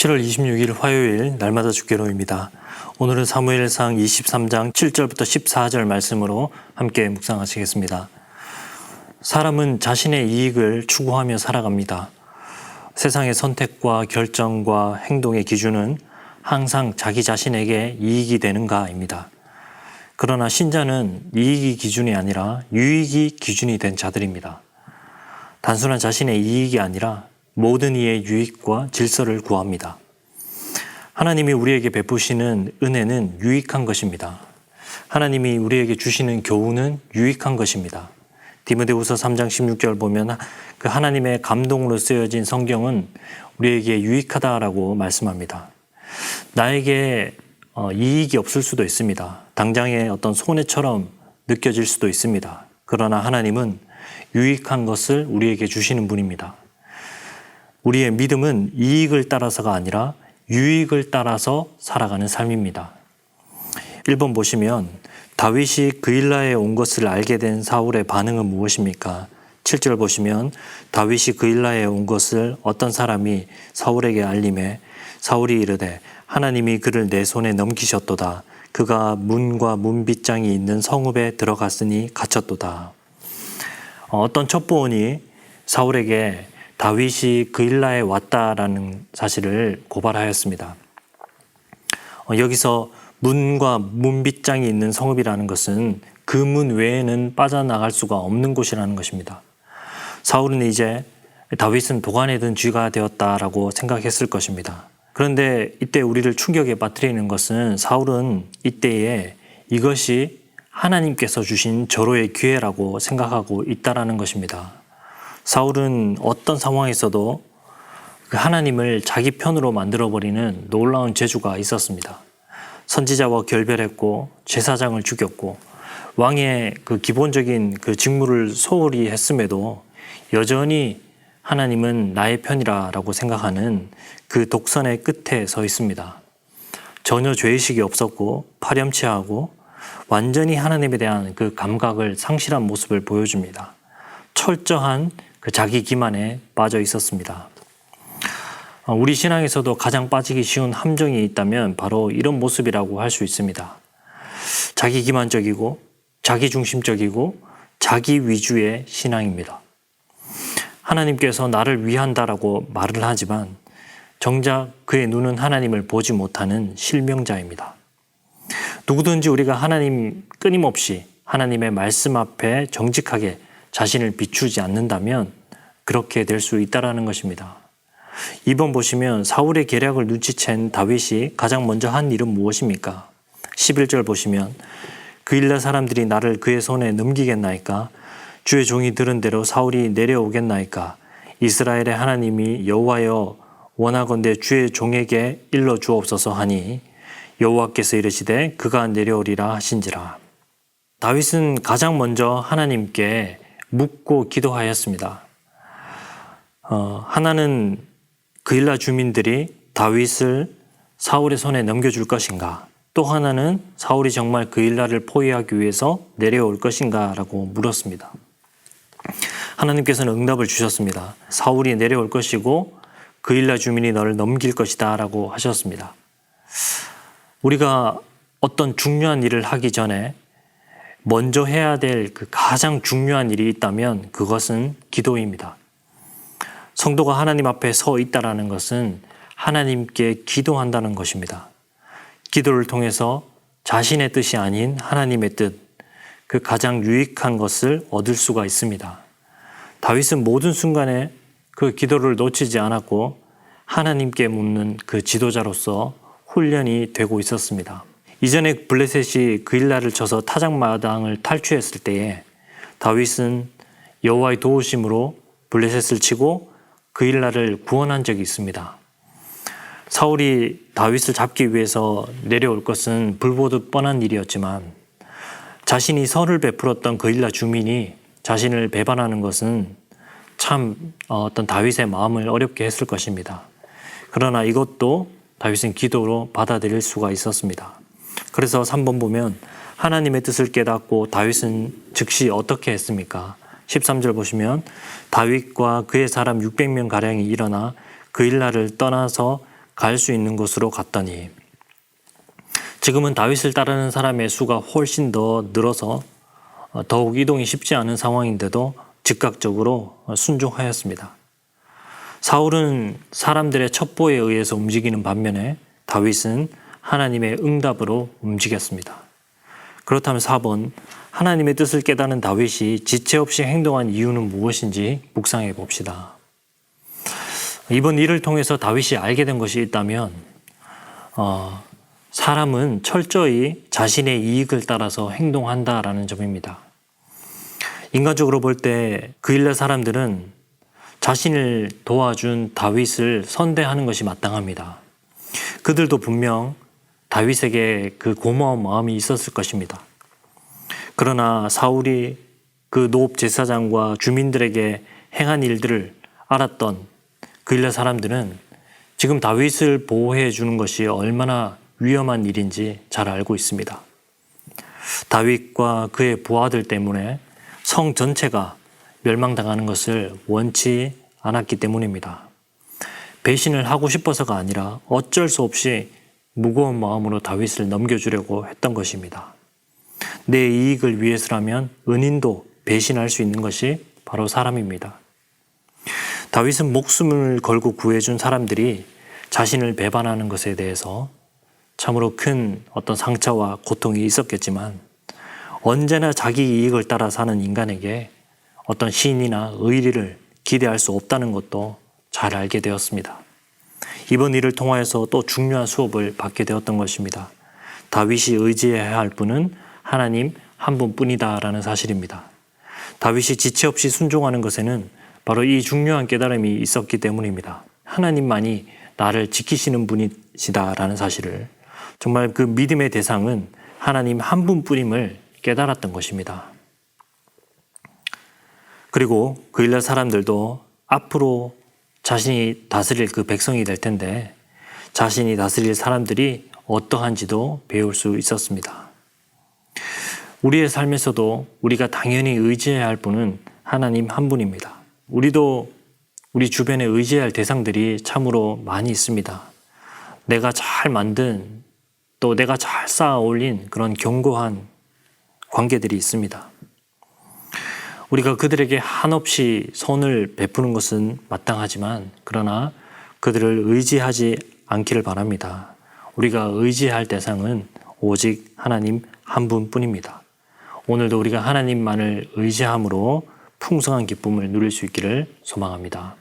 7월 26일 화요일 날마다 주께로입니다. 오늘은 사무엘상 23장 7절부터 14절 말씀으로 함께 묵상하시겠습니다. 사람은 자신의 이익을 추구하며 살아갑니다. 세상의 선택과 결정과 행동의 기준은 항상 자기 자신에게 이익이 되는가입니다. 그러나 신자는 이익이 기준이 아니라 유익이 기준이 된 자들입니다. 단순한 자신의 이익이 아니라 모든 이의 유익과 질서를 구합니다. 하나님이 우리에게 베푸시는 은혜는 유익한 것입니다. 하나님이 우리에게 주시는 교훈은 유익한 것입니다. 디모데후서 3장 16절 보면 그 하나님의 감동으로 쓰여진 성경은 우리에게 유익하다라고 말씀합니다. 나에게 어, 이익이 없을 수도 있습니다. 당장의 어떤 손해처럼 느껴질 수도 있습니다. 그러나 하나님은 유익한 것을 우리에게 주시는 분입니다. 우리의 믿음은 이익을 따라서가 아니라 유익을 따라서 살아가는 삶입니다. 1번 보시면 다윗이 그일라에 온 것을 알게 된 사울의 반응은 무엇입니까? 7절 보시면 다윗이 그일라에 온 것을 어떤 사람이 사울에게 알림해 사울이 이르되 하나님이 그를 내 손에 넘기셨도다. 그가 문과 문빗장이 있는 성읍에 들어갔으니 갇혔도다. 어떤 첩보원이 사울에게 다윗이 그일라에 왔다라는 사실을 고발하였습니다. 어, 여기서 문과 문빗장이 있는 성읍이라는 것은 그 문 외에는 빠져나갈 수가 없는 곳이라는 것입니다. 사울은 이제 다윗은 도관에 든 쥐가 되었다라고 생각했을 것입니다. 그런데 이때 우리를 충격에 빠뜨리는 것은 사울은 이때에 이것이 하나님께서 주신 절호의 기회라고 생각하고 있다라는 것입니다. 사울은 어떤 상황에서도 그 하나님을 자기 편으로 만들어버리는 놀라운 재주가 있었습니다. 선지자와 결별했고 제사장을 죽였고 왕의 그 기본적인 그 직무를 소홀히 했음에도 여전히 하나님은 나의 편이라라고 생각하는 그 독선의 끝에 서 있습니다. 전혀 죄의식이 없었고 파렴치하고 완전히 하나님에 대한 그 감각을 상실한 모습을 보여줍니다. 철저한 그 자기 기만에 빠져 있었습니다. 어, 우리 신앙에서도 가장 빠지기 쉬운 함정이 있다면 바로 이런 모습이라고 할 수 있습니다. 자기 기만적이고 자기 중심적이고 자기 위주의 신앙입니다. 하나님께서 나를 위한다라고 말을 하지만 정작 그의 눈은 하나님을 보지 못하는 실명자입니다. 누구든지 우리가 하나님 끊임없이 하나님의 말씀 앞에 정직하게 자신을 비추지 않는다면 그렇게 될 수 있다라는 것입니다. 이번 보시면 사울의 계략을 눈치챈 다윗이 가장 먼저 한 일은 무엇입니까? 11절 보시면 그일라 사람들이 나를 그의 손에 넘기겠나이까? 주의 종이 들은 대로 사울이 내려오겠나이까? 이스라엘의 하나님이 여호와여 원하건대 주의 종에게 일러 주옵소서 하니 여호와께서 이르시되 그가 내려오리라 하신지라. 다윗은 가장 먼저 하나님께 묻고 기도하였습니다. 어, 하나는 그일라 주민들이 다윗을 사울의 손에 넘겨줄 것인가? 또 하나는 사울이 정말 그일라를 포위하기 위해서 내려올 것인가라고 물었습니다. 하나님께서는 응답을 주셨습니다. 사울이 내려올 것이고 그일라 주민이 너를 넘길 것이다라고 하셨습니다. 우리가 어떤 중요한 일을 하기 전에 먼저 해야 될 그 가장 중요한 일이 있다면 그것은 기도입니다. 성도가 하나님 앞에 서 있다라는 것은 하나님께 기도한다는 것입니다. 기도를 통해서 자신의 뜻이 아닌 하나님의 뜻, 그 가장 유익한 것을 얻을 수가 있습니다. 다윗은 모든 순간에 그 기도를 놓치지 않았고 하나님께 묻는 그 지도자로서 훈련이 되고 있었습니다. 이전에 블레셋이 그일라를 쳐서 타작마당을 탈취했을 때에 다윗은 여호와의 도우심으로 블레셋을 치고 그일라를 구원한 적이 있습니다. 사울이 다윗을 잡기 위해서 내려올 것은 불보듯 뻔한 일이었지만 자신이 선을 베풀었던 그일라 주민이 자신을 배반하는 것은 참 어떤 다윗의 마음을 어렵게 했을 것입니다. 그러나 이것도 다윗은 기도로 받아들일 수가 있었습니다. 그래서 3번 보면 하나님의 뜻을 깨닫고 다윗은 즉시 어떻게 했습니까? 13절 보시면 다윗과 그의 사람 600명 가량이 일어나 그 일날을 떠나서 갈 수 있는 곳으로 갔더니 지금은 다윗을 따르는 사람의 수가 훨씬 더 늘어서 어, 더욱 이동이 쉽지 않은 상황인데도 즉각적으로 순종하였습니다. 사울은 사람들의 첩보에 의해서 움직이는 반면에 다윗은 하나님의 응답으로 움직였습니다. 그렇다면 4번 하나님의 뜻을 깨닫는 다윗이 지체 없이 행동한 이유는 무엇인지 묵상해 봅시다. 이번 일을 통해서 다윗이 알게 된 것이 있다면 어, 사람은 철저히 자신의 이익을 따라서 행동한다라는 점입니다. 인간적으로 볼 때 그일라 사람들은 자신을 도와준 다윗을 선대하는 것이 마땅합니다. 그들도 분명 다윗에게 그 고마운 마음이 있었을 것입니다. 그러나 사울이 그 노업 제사장과 주민들에게 행한 일들을 알았던 그일라 사람들은 지금 다윗을 보호해 주는 것이 얼마나 위험한 일인지 잘 알고 있습니다. 다윗과 그의 부하들 때문에 성 전체가 멸망당하는 것을 원치 않았기 때문입니다. 배신을 하고 싶어서가 아니라 어쩔 수 없이 무거운 마음으로 다윗을 넘겨주려고 했던 것입니다. 내 이익을 위해서라면 은인도 배신할 수 있는 것이 바로 사람입니다. 다윗은 목숨을 걸고 구해준 사람들이 자신을 배반하는 것에 대해서 참으로 큰 어떤 상처와 고통이 있었겠지만 언제나 자기 이익을 따라 사는 인간에게 어떤 신이나 의리를 기대할 수 없다는 것도 잘 알게 되었습니다. 이번 일을 통하여서 또 중요한 수업을 받게 되었던 것입니다. 다윗이 의지해야 할 분은 하나님 한 분뿐이다라는 사실입니다. 다윗이 지체 없이 순종하는 것에는 바로 이 중요한 깨달음이 있었기 때문입니다. 하나님만이 나를 지키시는 분이시다라는 사실을 정말 그 믿음의 대상은 하나님 한 분뿐임을 깨달았던 것입니다. 그리고 그 일날 사람들도 앞으로 자신이 다스릴 그 백성이 될 텐데 자신이 다스릴 사람들이 어떠한지도 배울 수 있었습니다. 우리의 삶에서도 우리가 당연히 의지해야 할 분은 하나님 한 분입니다. 우리도 우리 주변에 의지해야 할 대상들이 참으로 많이 있습니다. 내가 잘 만든 또 내가 잘 쌓아 올린 그런 견고한 관계들이 있습니다. 우리가 그들에게 한없이 선을 베푸는 것은 마땅하지만 그러나 그들을 의지하지 않기를 바랍니다. 우리가 의지할 대상은 오직 하나님 한 분뿐입니다. 오늘도 우리가 하나님만을 의지함으로 풍성한 기쁨을 누릴 수 있기를 소망합니다.